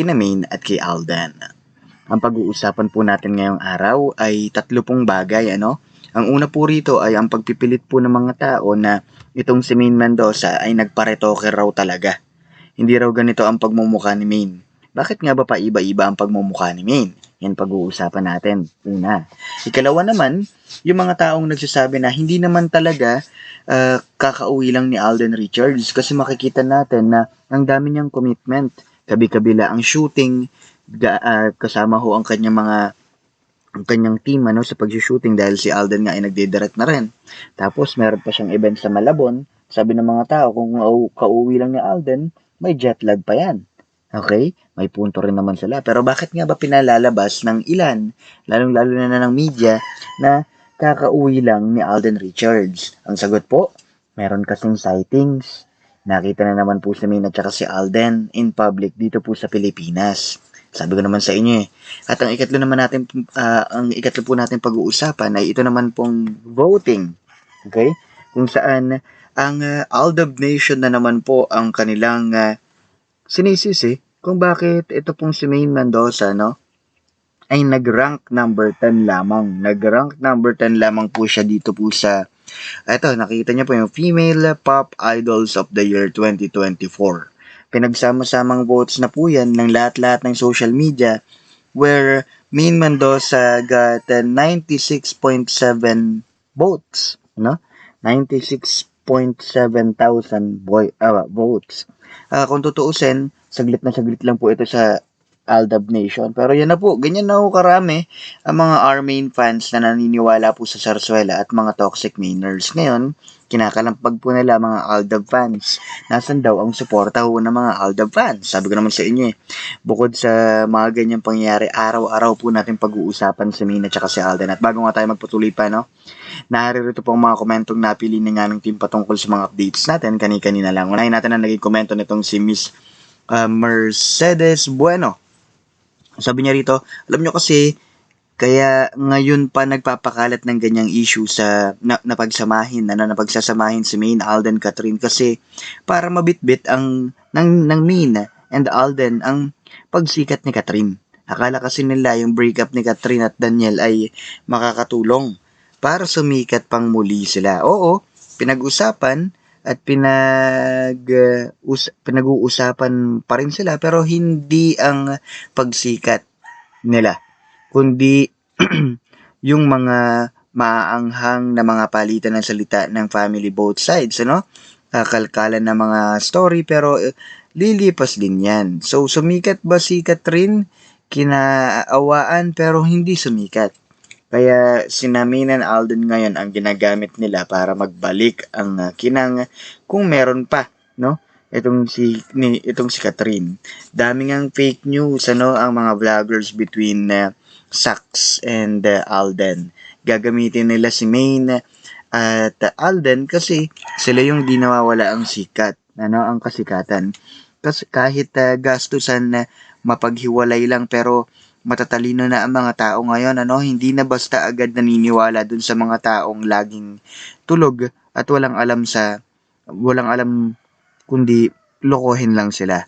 kina Maine at kay Alden. Ang pag-uusapan po natin ngayong araw ay tatlo pong bagay, ano? Ang una po rito ay ang pagpipilit po ng mga tao na itong si Maine Mendoza ay nagparetoke raw talaga. Hindi raw ganito ang pagmumukha ni Maine. Bakit nga ba pa iba-iba ang pagmumukha ni Maine? Yan pag-uusapan natin. Una. Ikalawa naman, yung mga taong nagsasabi na hindi naman talaga uh, kakauwi lang ni Alden Richards kasi makikita natin na ang dami niyang commitment. Kabi-kabila ang shooting, ga, uh, kasama ho ang kanyang mga ang kanyang team ano sa pag-shooting dahil si Alden nga ay nagde-direct na rin. Tapos meron pa siyang event sa Malabon. Sabi ng mga tao kung kauwi lang ni Alden, may jet lag pa yan. Okay? May punto rin naman sila. Pero bakit nga ba pinalalabas ng ilan, lalong-lalo na, na ng media, na kakauwi lang ni Alden Richards? Ang sagot po, meron kasing sightings. Nakita na naman po si Min at saka si Alden in public dito po sa Pilipinas. Sabi ko naman sa inyo eh. At ang ikatlo naman natin, uh, ang ikatlo po natin pag-uusapan ay ito naman pong voting. Okay? Kung saan ang uh, Aldab Nation na naman po ang kanilang uh, sinisisi kung bakit ito pong si Maine Mendoza, no? ay nag-rank number 10 lamang. Nag-rank number 10 lamang po siya dito po sa ito, nakita niyo po yung Female Pop Idols of the Year 2024 pinagsama-samang votes na po yan ng lahat-lahat ng social media where Main Mendoza got uh, 96.7 votes, no? 96.7 thousand boy, uh, votes. Uh, kung tutuusin, saglit na saglit lang po ito sa Aldab Nation. Pero yan na po, ganyan na po karami ang mga Armain fans na naniniwala po sa Sarsuela at mga toxic mainers. Ngayon, kinakalampag po nila mga Aldab fans. Nasaan daw ang suporta ho ng mga Aldab fans? Sabi ko naman sa inyo eh, bukod sa mga ganyang pangyayari, araw-araw po natin pag-uusapan si Mina at si Alden. At bago nga tayo magpatuloy pa, no? Naririto po ang mga komentong napili ni nga ng team patungkol sa mga updates natin kani-kanina lang. Unahin natin ang naging komento nitong si Miss uh, Mercedes Bueno. Sabi niya rito, alam nyo kasi, kaya ngayon pa nagpapakalat ng ganyang issue sa na, napagsamahin, ano, napagsasamahin si Maine, Alden, Catherine kasi para mabitbit ang ng, ng Maine and Alden ang pagsikat ni Catherine. Akala kasi nila yung breakup ni Catherine at Daniel ay makakatulong para sumikat pang muli sila. Oo, pinag-usapan at pinag uh, us- pinag-uusapan pa rin sila pero hindi ang pagsikat nila kundi yung mga maaanghang na mga palitan ng salita ng family both sides ano? Kakalkalan ng mga story pero uh, lilipas din yan. So sumikat ba si Catherine kinaawaan pero hindi sumikat kaya si Namin and Alden ngayon ang ginagamit nila para magbalik ang uh, kinang kung meron pa, no? Itong si ni itong si Catherine. Daming ang fake news ano ang mga vloggers between uh, Sax and uh, Alden. Gagamitin nila si Maine at uh, Alden kasi sila yung di nawawala ang sikat, ano ang kasikatan. Kasi kahit uh, gastusan uh, mapaghiwalay lang pero matatalino na ang mga tao ngayon, ano, hindi na basta agad naniniwala dun sa mga taong laging tulog at walang alam sa, walang alam kundi lokohin lang sila.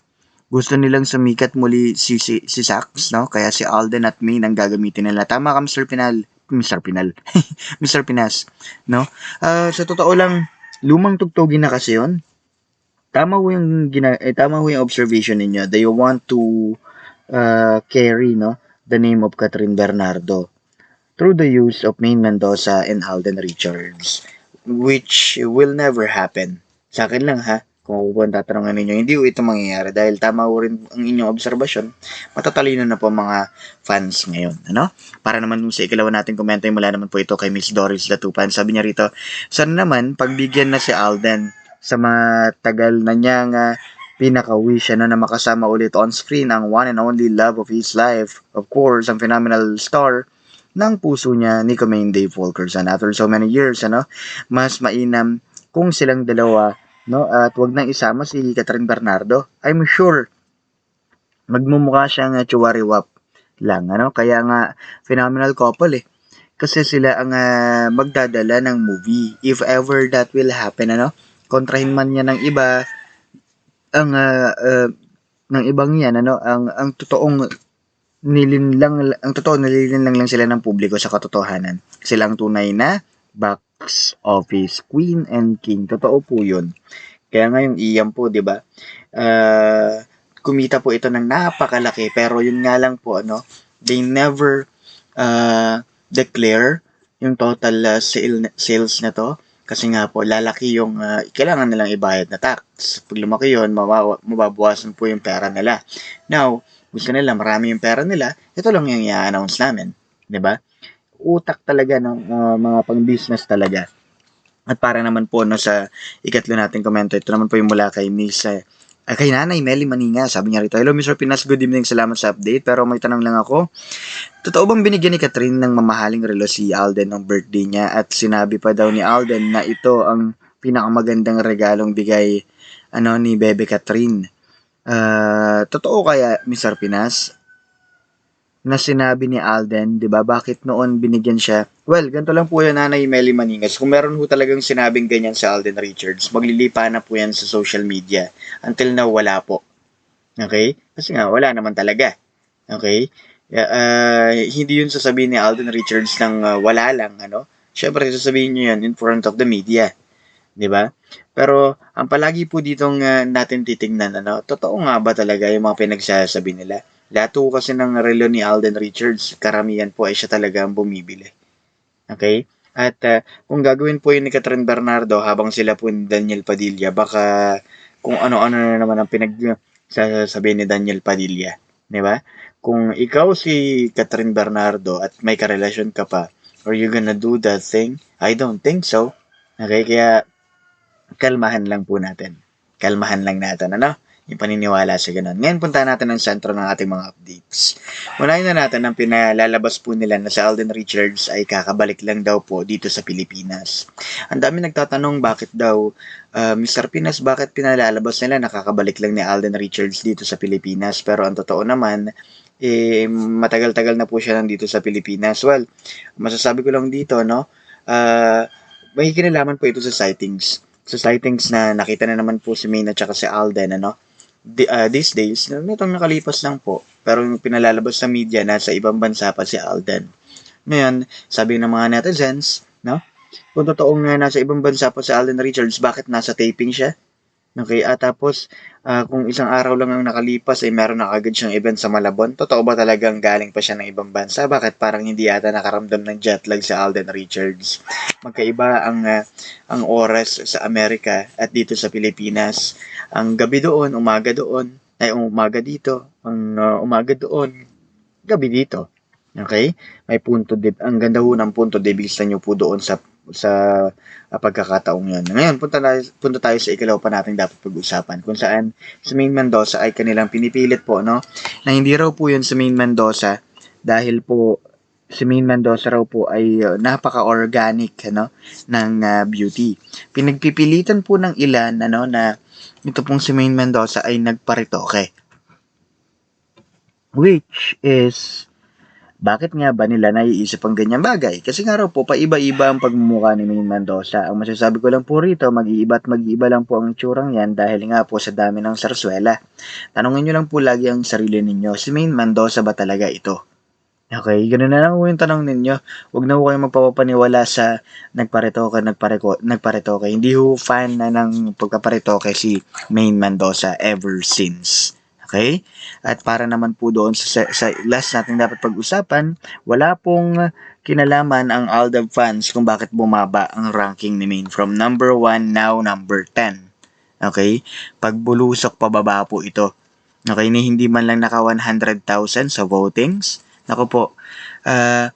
Gusto nilang sumikat muli si, si, si Sax, no? Kaya si Alden at Maine ang gagamitin nila. Tama ka, Mr. Pinal. Mr. Pinal. Mr. Pinas, no? Uh, sa totoo lang, lumang tugtugin na kasi yon Tama ho yung, gina, eh, tama ho yung observation ninyo. They want to uh, carry, no? The name of Catherine Bernardo through the use of Maine Mendoza and Alden Richards, which will never happen. Sa akin lang ha, kung ako po ang tatanungan ninyo, hindi po ito mangyayari dahil tama po rin ang inyong obserbasyon, matatalino na po mga fans ngayon. Ano? Para naman sa ikalawa natin komento, mula naman po ito kay Miss Doris Latupan. Sabi niya rito, sana naman pagbigyan na si Alden sa matagal na niyang uh, pinaka-wish ano, na makasama ulit on screen ang one and only love of his life. Of course, ang phenomenal star ng puso niya, Nico Main Dave Fulkerson. After so many years, ano, mas mainam kung silang dalawa, no, at wag nang isama si Catherine Bernardo. I'm sure magmumukha siyang uh, chuwariwap lang, ano, kaya nga phenomenal couple eh. Kasi sila ang ah, magdadala ng movie. If ever that will happen, ano, kontrahin man niya ng iba, ang ah, ah, ng ibang yan, ano, ang ang totoong nilinlang ang totoo nililinlang lang sila ng publiko sa katotohanan. Sila ang tunay na box office queen and king. Totoo po 'yun. Kaya nga yung iyam po, 'di ba? Ah, kumita po ito ng napakalaki pero yun nga lang po ano, they never uh, declare yung total uh, sale, sales na to kasi nga po lalaki yung uh, kailangan nilang ibayad na tax. Pag lumaki yun, mababawasan po yung pera nila. Now, gusto nila marami yung pera nila, ito lang yung i-announce namin. ba? Utak talaga ng uh, mga pang-business talaga. At para naman po no sa ikatlo nating komento, ito naman po yung mula kay Miss uh, kay Nanay Melly Maninga, sabi niya rito, Hello Mr. Pinas, good evening, salamat sa update. Pero may tanong lang ako, totoo bang binigyan ni Catherine ng mamahaling relo si Alden ng birthday niya at sinabi pa daw ni Alden na ito ang pinakamagandang regalong bigay ano ni Bebe Catherine. Ah, totoo kaya Mr. Pinas na sinabi ni Alden, 'di ba? Bakit noon binigyan siya? Well, ganito lang po 'yan Nanay Melly Maningas. Kung meron ho talagang sinabing ganyan sa Alden Richards, maglilipa na po 'yan sa social media. Until now wala po. Okay? Kasi nga wala naman talaga. Okay? Uh, hindi 'yun sasabihin ni Alden Richards ng uh, wala lang, ano? Syempre sasabihin niyo 'yan in front of the media. 'Di ba? Pero ang palagi po ditong uh, natin titingnan ano, totoo nga ba talaga yung mga pinagsasabi nila? Lahat po kasi ng relo ni Alden Richards, karamihan po ay siya talaga ang bumibili. Okay? At uh, kung gagawin po yun ni Catherine Bernardo habang sila po ni Daniel Padilla, baka kung ano-ano na naman ang pinag ni Daniel Padilla. Di ba? Kung ikaw si Catherine Bernardo at may karelasyon ka pa, are you gonna do that thing? I don't think so. Okay? Kaya kalmahan lang po natin. Kalmahan lang natin, ano? Yung paniniwala sa ganun. Ngayon, punta natin ang sentro ng ating mga updates. Unahin na natin ang pinalalabas po nila na si Alden Richards ay kakabalik lang daw po dito sa Pilipinas. Ang dami nagtatanong bakit daw, uh, Mr. Pinas, bakit pinalalabas nila nakakabalik lang ni Alden Richards dito sa Pilipinas? Pero ang totoo naman, eh, matagal-tagal na po siya nandito sa Pilipinas. Well, masasabi ko lang dito, no, uh, may kinalaman po ito sa sightings. Sa sightings na nakita na naman po si Maine at saka si Alden, ano, di, uh, these days, nitong nakalipas lang po. Pero yung pinalalabas sa media, nasa ibang bansa pa si Alden. Ngayon, sabi ng mga netizens, no? Kung totoong uh, nasa ibang bansa pa si Alden Richards, bakit nasa taping siya? Okay, at tapos, uh, kung isang araw lang ang nakalipas, ay eh, meron na kagad siyang event sa Malabon. Totoo ba talagang galing pa siya ng ibang bansa? Bakit parang hindi yata nakaramdam ng jet lag si Alden Richards? Magkaiba ang, uh, ang oras sa Amerika at dito sa Pilipinas. Ang gabi doon, umaga doon, ay umaga dito, ang uh, umaga doon, gabi dito. Okay? May punto de, ang ganda ho ng punto de vista nyo po doon sa sa uh, pagkakataong yan. Ngayon, punta, na, punta tayo sa ikalaw pa natin dapat pag-usapan kung saan sa Main Mendoza ay kanilang pinipilit po, no? Na hindi raw po yun sa Main Mendoza dahil po si Main Mendoza raw po ay uh, napaka-organic ano ng uh, beauty. Pinagpipilitan po ng ilan ano na ito pong si Main Mendoza ay nagparitoke. Which is, bakit nga ba nila naiisip ang ganyang bagay? Kasi nga raw po, paiba-iba ang pagmumukha ni Main Mendoza. Ang masasabi ko lang po rito, mag-iiba at mag-iiba lang po ang tsurang yan dahil nga po sa dami ng sarswela. Tanungin nyo lang po lagi ang sarili ninyo, si Main Mendoza ba talaga ito? Okay, ganun na lang yung tanong ninyo. Huwag na ho kayong magpapaniwala sa nagparetoke, nagpareko, nagparetoke. Hindi ho fan na ng pagkaparetoke si Main Mendoza ever since. Okay? At para naman po doon sa, sa last natin dapat pag-usapan, wala pong kinalaman ang Aldab fans kung bakit bumaba ang ranking ni Main from number 1 now number 10. Okay? Pagbulusok pababa po ito. Okay, ni hindi man lang naka 100,000 sa votings Ako po, uh,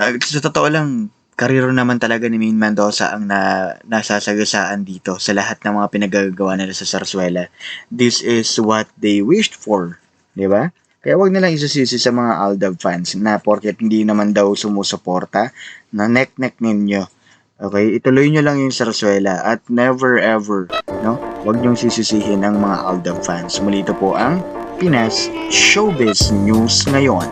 uh, sa totoo lang, Kariro naman talaga ni Main Mendoza ang na, nasasagasaan dito sa lahat ng mga pinagagawa nila sa Sarsuela. This is what they wished for. Di ba? Kaya wag nilang isasisi sa mga Aldab fans na porket hindi naman daw sumusuporta na neck-neck ninyo. Okay, ituloy nyo lang yung Sarsuela at never ever, no? Huwag niyong sisisihin ang mga Aldab fans. Muli ito po ang Pinas Showbiz News ngayon.